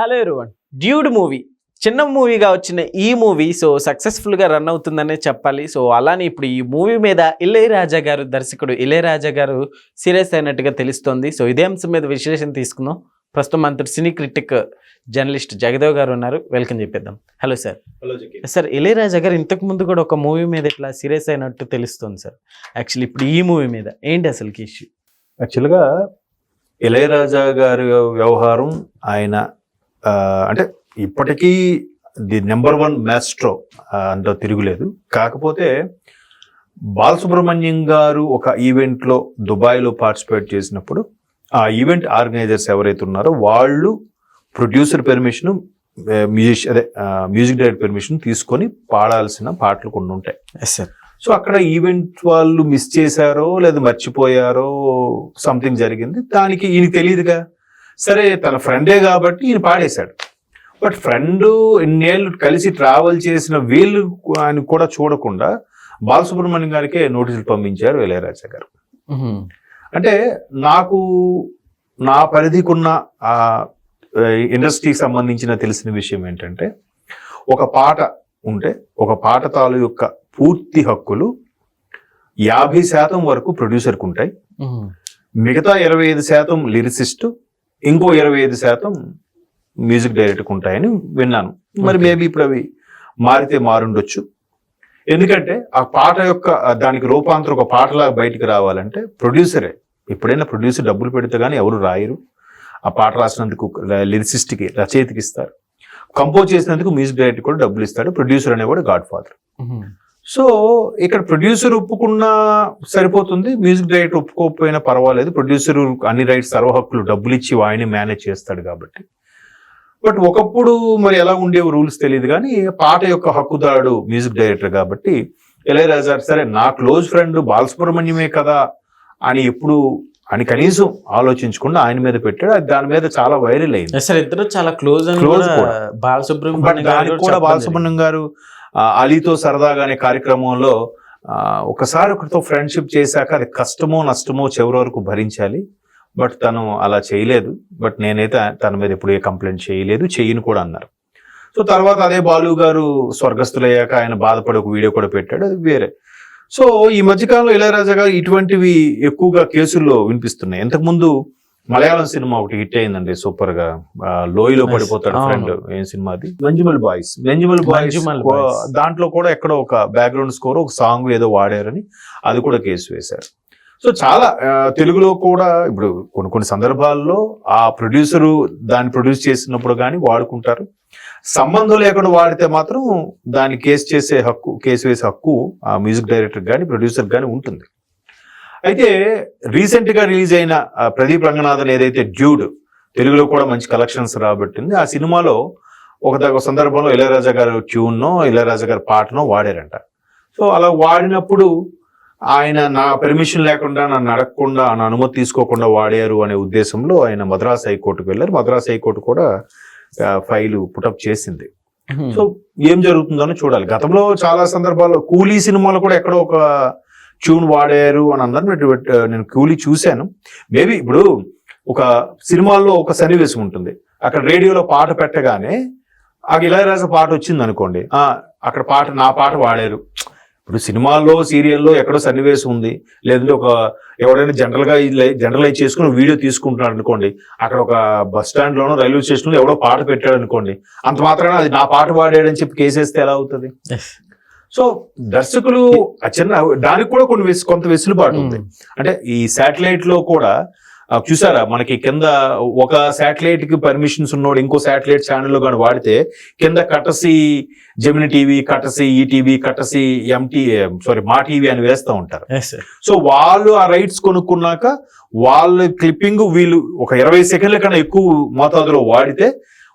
Hello everyone dude movie. చిన్న మూవీగా వచ్చిన ఈ మూవీ సో సక్సెస్ఫుల్గా రన్ అవుతుందనే చెప్పాలి. సో అలానే ఇప్పుడు ఈ మూవీ మీద ఇళయరాజా గారు దర్శకుడు ఇళయరాజా గారు సీరియస్ అయినట్టుగా తెలుస్తోంది. సో ఇదే అంశం మీద విశ్లేషణ తీసుకుందాం. ప్రస్తుతం మనతో సినీ క్రిటిక్ జర్నలిస్ట్ జగదేవ్ గారు ఉన్నారు. వెల్కమ్ చెప్పేద్దాం. Hello sir. సార్ ఇళయరాజా గారు ఇంతకు ముందు కూడా ఒక మూవీ మీద ఇట్లా సీరియస్ అయినట్టు తెలుస్తుంది సార్. యాక్చువల్లీ ఇప్పుడు ఈ మూవీ మీద. ఏంటి అసలుకి ఇష్యూ? యాక్చువల్గా ఇళయరాజా గారి వ్యవహారం ఆయన అంటే ఇప్పటికీ ది నెంబర్ వన్ మ్యాస్ట్రో అంత తిరుగులేదు. కాకపోతే బాలసుబ్రహ్మణ్యం గారు ఒక ఈవెంట్లో దుబాయ్లో పార్టిసిపేట్ చేసినప్పుడు ఆ ఈవెంట్ ఆర్గనైజర్స్ ఎవరైతే ఉన్నారో వాళ్ళు ప్రొడ్యూసర్ పెర్మిషన్ మ్యూజిక్ అదే మ్యూజిక్ డైరెక్టర్ పెర్మిషన్ తీసుకొని పాడాల్సిన పాటలు కొన్ని ఉంటాయి. ఎస్ సార్ సో అక్కడ ఈవెంట్ వాళ్ళు మిస్ చేశారో లేదా మర్చిపోయారో సంథింగ్ జరిగింది. దానికి ఈయన తెలియదుగా. సరే తన ఫ్రెండే కాబట్టి ఈయన పాడేశాడు. బట్ ఫ్రెండ్ ఇన్నేళ్ళు కలిసి ట్రావెల్ చేసిన వీళ్ళు ఆయన కూడా చూడకుండా బాలసుబ్రహ్మణ్యం గారికే నోటీసులు పంపించారు ఇళయరాజా గారు. అంటే నాకు నా పరిధికున్న ఆ ఇండస్ట్రీకి సంబంధించిన తెలిసిన విషయం ఏంటంటే ఒక పాట ఉంటే ఒక పాట తాలూ యొక్క పూర్తి హక్కులు యాభై శాతం వరకు ప్రొడ్యూసర్కి ఉంటాయి. మిగతా ఇరవై ఐదు శాతం లిరిసిస్ట్ ఇంకో ఇరవై ఐదు శాతం మ్యూజిక్ డైరెక్టర్కి ఉంటాయని విన్నాను. మరి. మేబీ ఇప్పుడు అవి మారితే మారుండొచ్చు. ఎందుకంటే ఆ పాట యొక్క దానికి రూపాంతరం ఒక పాటలాగా బయటికి రావాలంటే ప్రొడ్యూసరే. ఎప్పుడైనా ప్రొడ్యూసర్ డబ్బులు పెడితే కానీ ఎవరు రాయరు. ఆ పాట రాసినందుకు లిరిసిస్ట్కి రచయితకి ఇస్తారు. కంపోజ్ చేసినందుకు మ్యూజిక్ డైరెక్టర్ కూడా డబ్బులు ఇస్తాడు. ప్రొడ్యూసర్ అనేవాడు గాడ్ ఫాదర్. సో ఇక్కడ ప్రొడ్యూసర్ ఒప్పుకున్నా సరిపోతుంది. మ్యూజిక్ డైరెక్టర్ ఒప్పుకోకపోయినా పర్వాలేదు. ప్రొడ్యూసర్ అన్ని రైట్స్ సర్వ హక్కులు డబ్బులు ఇచ్చి ఆయనే మేనేజ్ చేస్తాడు కాబట్టి. బట్ ఒకప్పుడు మరి ఎలా ఉండేవి రూల్స్ తెలియదు కానీ పాట యొక్క హక్కుదారుడు మ్యూజిక్ డైరెక్టర్ కాబట్టి ఇళయరాజా సరే నా క్లోజ్ ఫ్రెండ్ బాలసుబ్రహ్మణ్యమే కదా అని ఎప్పుడు అని కనీసం ఆలోచించకుండా ఆయన మీద పెట్టాడు. అది దాని మీద చాలా వైరల్ అయింది. సార్ ఇద్దరు చాలా క్లోజ్. బట్ బాలసుబ్రహ్మణ్యం దానికి కూడా బాలసుబ్రహ్మణ్యం గారు అలీతో సరదాగా అనే కార్యక్రమంలో ఒకసారి ఒకరితో ఫ్రెండ్షిప్ చేశాక అది కష్టమో నష్టమో చివరి వరకు భరించాలి. బట్ తను అలా చేయలేదు. బట్ నేనైతే తన మీద ఎప్పుడు ఏ కంప్లైంట్ చేయలేదు. చెయ్యను కూడా అన్నారు. సో తర్వాత అదే బాలు గారు స్వర్గస్థులయ్యాక ఆయన బాధపడి ఒక వీడియో కూడా పెట్టాడు. అది వేరే. సో ఈ మధ్యకాలంలో ఇళయరాజా గారు ఇటువంటివి ఎక్కువగా కేసుల్లో వినిపిస్తున్నాయి. ఇంతకుముందు మలయాళం సినిమా ఒకటి హిట్ అయిందండి సూపర్గా. లోయలో. పడిపోతాడు. ఫ్రెండ్ ఏం సినిమా అది? Manjummel boys Manjummel boys. దాంట్లో కూడా ఎక్కడో ఒక బ్యాక్గ్రౌండ్ స్కోర్ ఒక సాంగ్ ఏదో వాడారని అది కూడా కేసు వేశారు. సో చాలా తెలుగులో కూడా ఇప్పుడు కొన్ని కొన్ని సందర్భాల్లో ఆ ప్రొడ్యూసరు దాన్ని ప్రొడ్యూస్ చేసినప్పుడు కానీ వాడుకుంటారు. సంబంధం లేకుండా వాడితే మాత్రం దాన్ని కేసు చేసే హక్కు కేసు వేసే హక్కు ఆ మ్యూజిక్ డైరెక్టర్ కానీ ప్రొడ్యూసర్ కానీ ఉంటుంది. అయితే రీసెంట్గా రిలీజ్ అయిన ప్రదీప్ రంగనాథన్ ఏదైతే డ్యూడ్ తెలుగులో కూడా మంచి కలెక్షన్స్ రాబట్టింది. ఆ సినిమాలో ఒక సందర్భంలో ఇళయరాజా గారు ట్యూన్నో ఇళయరాజా గారి పాటనో వాడారంట. సో అలా వాడినప్పుడు ఆయన నా పర్మిషన్ లేకుండా నన్ను అడగకుండా నా అనుమతి తీసుకోకుండా వాడారు అనే ఉద్దేశంలో ఆయన మద్రాస్ హైకోర్టుకు వెళ్ళారు. మద్రాస్ హైకోర్టు కూడా ఫైల్ పుటప్ చేసింది. సో ఏం జరుగుతుందో చూడాలి. గతంలో చాలా సందర్భాల్లో కూలీ సినిమాలో కూడా ఎక్కడో ఒక ట్యూన్ వాడారు అని అందరూ నేను కూలీ చూశాను. మేబీ ఇప్పుడు ఒక సినిమాల్లో ఒక సన్నివేశం ఉంటుంది. అక్కడ రేడియోలో పాట పెట్టగానే ఆ ఇళయరాజా పాట వచ్చింది అనుకోండి. ఆ అక్కడ పాట నా పాట వాడారు. ఇప్పుడు సినిమాల్లో సీరియల్లో ఎక్కడో సన్నివేశం ఉంది. లేదంటే ఒక ఎవరైనా జనరల్గా జనరలైజ్ చేసుకుని వీడియో తీసుకుంటున్నాడు అనుకోండి. అక్కడ ఒక బస్ స్టాండ్లోనో రైల్వే స్టేషన్లో ఎవడో పాట పెట్టాడు అనుకోండి. అంత మాత్రాన అది నా పాట వాడాడని చెప్పి కేసేస్తే ఎలా అవుతుంది? సో దర్శకులు ఆ చిన్న దానికి కూడా కొన్ని కొంత వెసులుబాటు ఉంది. అంటే ఈ శాటిలైట్లో కూడా చూసారా మనకి కింద ఒక శాటిలైట్కి పర్మిషన్స్ ఉన్నోడు ఇంకో శాటిలైట్ ఛానల్లో కానీ వాడితే కింద కటసి జమిని టీవీ కటసి ఈటీవీ కటసి ఎంటీ సారీ మా టీవీ అని వేస్తూ ఉంటారు. సో వాళ్ళు ఆ రైట్స్ కొనుక్కున్నాక వాళ్ళ క్లిప్పింగ్ వీళ్ళు ఒక ఇరవై సెకండ్ల కన్నా ఎక్కువ మోతాదులో వాడితే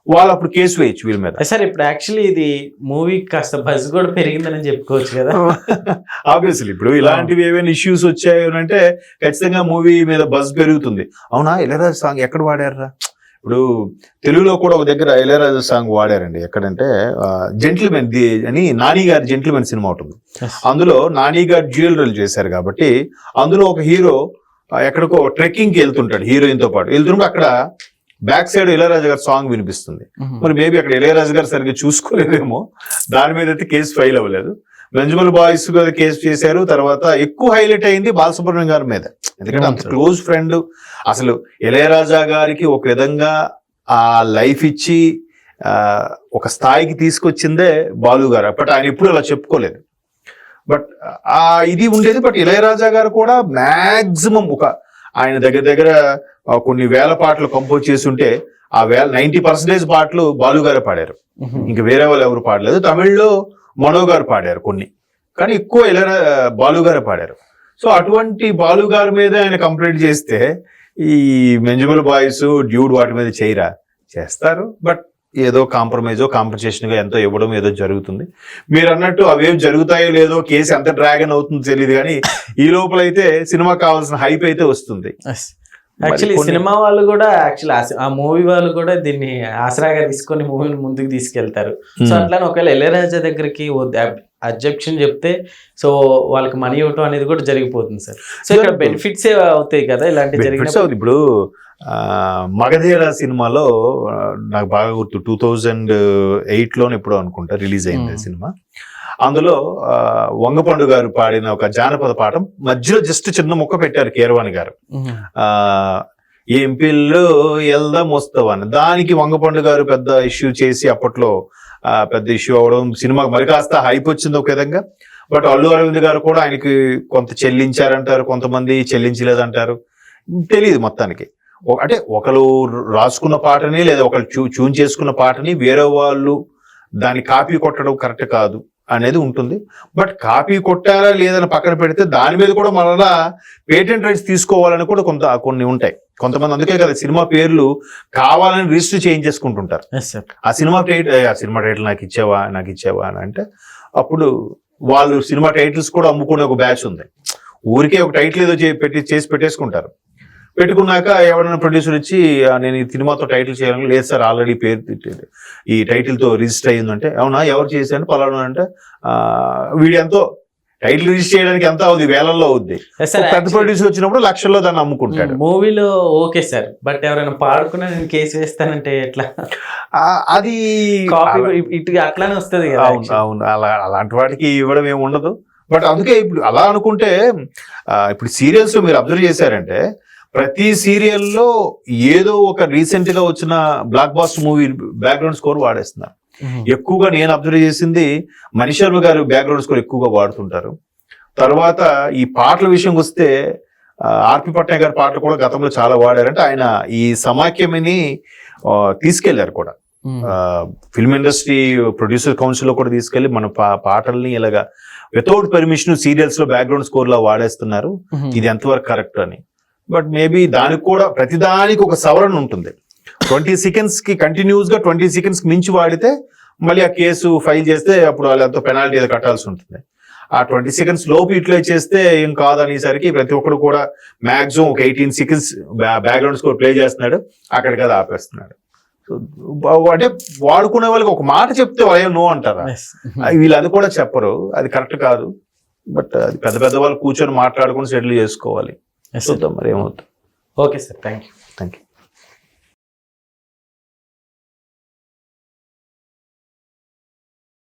వాళ్ళు అప్పుడు కేసు వేయచ్చు వీళ్ళ మీద. సార్ ఇప్పుడు యాక్చువల్లీ ఇది మూవీ కాస్త బజ్ కూడా పెరిగిందని చెప్పుకోవచ్చు కదా. ఆబ్వియస్లీ ఇప్పుడు ఇలాంటివి ఏమైనా ఇష్యూస్ వచ్చాయి అంటే ఖచ్చితంగా మూవీ మీద బజ్ పెరుగుతుంది. అవునా? ఇళయరాజా సాంగ్ ఎక్కడ వాడారా ఇప్పుడు తెలుగులో కూడా ఒక దగ్గర ఇళయరాజా సాంగ్ వాడారండి. ఎక్కడంటే జెంటిల్మెన్ ది అని నాని గారి జెంటిల్మెన్ సినిమా ఉంటుంది. అందులో నాని గారు డ్యూయల్ రోల్ చేశారు కాబట్టి అందులో ఒక హీరో ఎక్కడికో ట్రెక్కింగ్కి వెళ్తుంటాడు హీరోయిన్తో పాటు. వెళ్తుంటే అక్కడ బ్యాక్ సైడ్ ఇళయరాజా గారి సాంగ్ వినిపిస్తుంది. మరి మేబీ అక్కడ ఇళయరాజు గారు సరిగ్గా చూసుకోలేదేమో. దాని మీద అయితే కేసు ఫైల్ అవ్వలేదు. బెంజమల్ బాయ్స్ మీద కేసు చేశారు. తర్వాత ఎక్కువ హైలైట్ అయింది బాలసుబ్రహ్మణ్యం గారి మీద. ఎందుకంటే అంత. క్లోజ్ ఫ్రెండ్ అసలు ఇళయరాజా గారికి ఒక విధంగా ఆ లైఫ్ ఇచ్చి ఒక స్థాయికి తీసుకొచ్చిందే బాలు గారు. అప్పటి ఆయన ఎప్పుడు అలా చెప్పుకోలేదు. బట్ ఆ ఇది ఉండేది. బట్ ఇళయరాజా గారు కూడా మాక్సిమం ఒక ఆయన దగ్గర దగ్గర కొన్ని వేల పాటలు కంపోజ్ చేసి ఉంటే ఆ వేల నైన్టీ పర్సెంటేజ్ పాటలు బాలు గారే పాడారు. ఇంక వేరే వాళ్ళు ఎవరు పాడలేదు. తమిళ్ళో మనో గారు పాడారు కొన్ని. కానీ ఎక్కువ ఇలా బాలు గారే పాడారు. సో అటువంటి బాలు గారి మీద ఆయన కంప్లైంట్ చేస్తే ఈ మెంజుబుల్ బాయ్స్ డ్యూడ్ వాటి మీద చేయరా? చేస్తారు. బట్ ఏదో కాంప్రమైజో కాంపన్సేషన్గా ఎంతో ఇవ్వడం ఏదో జరుగుతుంది. మీరు అన్నట్టు అవేం జరుగుతాయో లేదో కేసు ఎంత డ్రాగన్ అవుతుందో తెలియదు కానీ ఈ లోపల అయితే సినిమా కావాల్సిన హైప్ అయితే వస్తుంది. యాక్చువల్లీ సినిమా వాళ్ళు కూడా యాక్చువల్లీ ఆ మూవీ వాళ్ళు కూడా దీన్ని ఆసరాగా తీసుకొని మూవీని ముందుకు తీసుకెళ్తారు. సో అట్లానే ఒకవేళ ఇళయరాజా దగ్గరికి అబ్జెక్షన్ చెప్తే సో వాళ్ళకి మనీ ఇవ్వటం అనేది కూడా జరిగిపోతుంది సార్ సో ఇక్కడ. బెనిఫిట్స్ అవుతాయి కదా ఇలాంటి Benefits జరిగిన అవుతుంది. ఇప్పుడు మగధీర సినిమాలో నాకు బాగా గుర్తు టూ థౌజండ్ ఎయిట్లోనే ఎప్పుడో అనుకుంటా రిలీజ్ అయింది. సినిమా అందులో వంగపండు గారు పాడిన ఒక జానపద పాఠం మధ్యలో జస్ట్ చిన్న ముక్క పెట్టారు కీరవాణి గారు ఆ వెళ్దాం పిల్లు ఎల్దాం వస్తావని దానికి వంగపండు గారు పెద్ద ఇష్యూ చేసి అప్పట్లో పెద్ద ఇష్యూ అవడం సినిమాకి మరి కాస్త హైప్ వచ్చింది ఒక విధంగా. బట్ అల్లు అరవింద్ గారు కూడా ఆయనకి కొంత చెల్లించారంటారు కొంతమంది చెల్లించలేదంటారు. తెలియదు మొత్తానికి. అంటే ఒకరు రాసుకున్న పాటని లేదా ఒకరు చూ చూన్ చేసుకున్న పాటని వేరే వాళ్ళు దాన్ని కాపీ కొట్టడం కరెక్ట్ కాదు. అనేది ఉంటుంది. బట్ కాపీ కొట్టారా లేదని పక్కన పెడితే దాని మీద కూడా మళ్ళా పేటెంట్ రైట్స్ తీసుకోవాలని కూడా కొంత కొన్ని ఉంటాయి. కొంతమంది అందుకే కదా సినిమా పేర్లు కావాలని రిజిస్టర్ చేయించేసుకుంటుంటారు. ఎస్ సార్ ఆ సినిమా టైటిల్ ఆ సినిమా టైటిల్ నాకు ఇచ్చావా నాకు ఇచ్చావా అని అంటే అప్పుడు వాళ్ళు సినిమా టైటిల్స్ కూడా అమ్ముకునే ఒక బ్యాచ్ ఉంది. ఊరికే ఒక టైటిల్ ఏదో పెట్టి చేసి పెట్టేసుకుంటారు. పెట్టుకున్నాక ఎవరైనా ప్రొడ్యూసర్ ఇచ్చి "ఆ, నేను ఈ సినిమాతో టైటిల్ చేయాలని లేదు సార్ ఆల్రెడీ పేరు ఈ టైటిల్తో రిజిస్టర్ అయ్యిందంటే అవునా ఎవరు చేశాను పలానా అంటే "ఆ, వీడు ఎంతో టైటిల్ రిజిస్టర్ చేయడానికి ఎంత అవుద్ది వేలల్లో అవుద్ది. పెద్ద ప్రొడ్యూసర్ వచ్చినప్పుడు లక్షల్లో దాన్ని అమ్ముకుంటాడు. మూవీలో ఓకే సార్ బట్ ఎవరైనా పాడుకున్నా నేను కేసు వేస్తానంటే ఎట్లా? అది ఇటు అట్లానే వస్తుంది అవును అవును అలా అలాంటి వాటికి ఇవ్వడం ఏమి ఉండదు. బట్ అందుకే ఇప్పుడు అలా అనుకుంటే ఇప్పుడు సీరియల్స్ మీరు అబ్జర్వ్ చేశారంటే ప్రతి సీరియల్లో ఏదో ఒక రీసెంట్గా వచ్చిన blockbuster movie background score వాడేస్తున్నారు. ఎక్కువగా నేను అబ్జర్వ్ చేసింది మణిశర్మ గారు బ్యాక్గ్రౌండ్ స్కోర్ ఎక్కువగా వాడుతుంటారు తర్వాత ఈ పాటల విషయంకి వస్తే ఆర్పి పట్నాయక్ గారి పాటలు కూడా గతంలో చాలా వాడారంటే ఆయన ఈ సమాఖ్యమని తీసుకెళ్ళారు కూడా. ఫిల్మ్ ఇండస్ట్రీ ప్రొడ్యూసర్ కౌన్సిల్లో కూడా తీసుకెళ్ళి మన పాటల్ని ఇలాగా వితౌట్ పర్మిషన్ సీరియల్స్లో బ్యాక్గ్రౌండ్ స్కోర్లో వాడేస్తున్నారు. ఇది ఎంతవరకు కరెక్ట్ అని బట్ మేబీ దానికి కూడా ప్రతిదానికి ఒక సవరణ ఉంటుంది. ట్వంటీ సెకండ్స్కి కంటిన్యూస్గా ట్వంటీ సెకండ్స్ మించి వాడితే మళ్ళీ ఆ కేసు ఫైల్ చేస్తే అప్పుడు వాళ్ళు ఎంతో పెనాల్టీ ఏదో కట్టాల్సి ఉంటుంది. ఆ ట్వంటీ సెకండ్స్ లోపు యూటిలైజ్ చేస్తే ఏం కాదనేసరికి ప్రతి ఒక్కరు కూడా మాక్సిమం ఒక eighteen seconds background score play చేస్తున్నాడు. అక్కడికి అది ఆపేస్తున్నాడు. అంటే వాడుకునే వాళ్ళకి ఒక మాట చెప్తే వాళ్ళు నో అంటారా? వీళ్ళు అది కూడా చెప్పరు. అది కరెక్ట్ కాదు. బట్ అది పెద్ద పెద్ద వాళ్ళు కూర్చొని మాట్లాడుకుని సెటిల్ చేసుకోవాలి. చూద్దాం మరి ఏమవుతుంది. Okay sir thank you thank you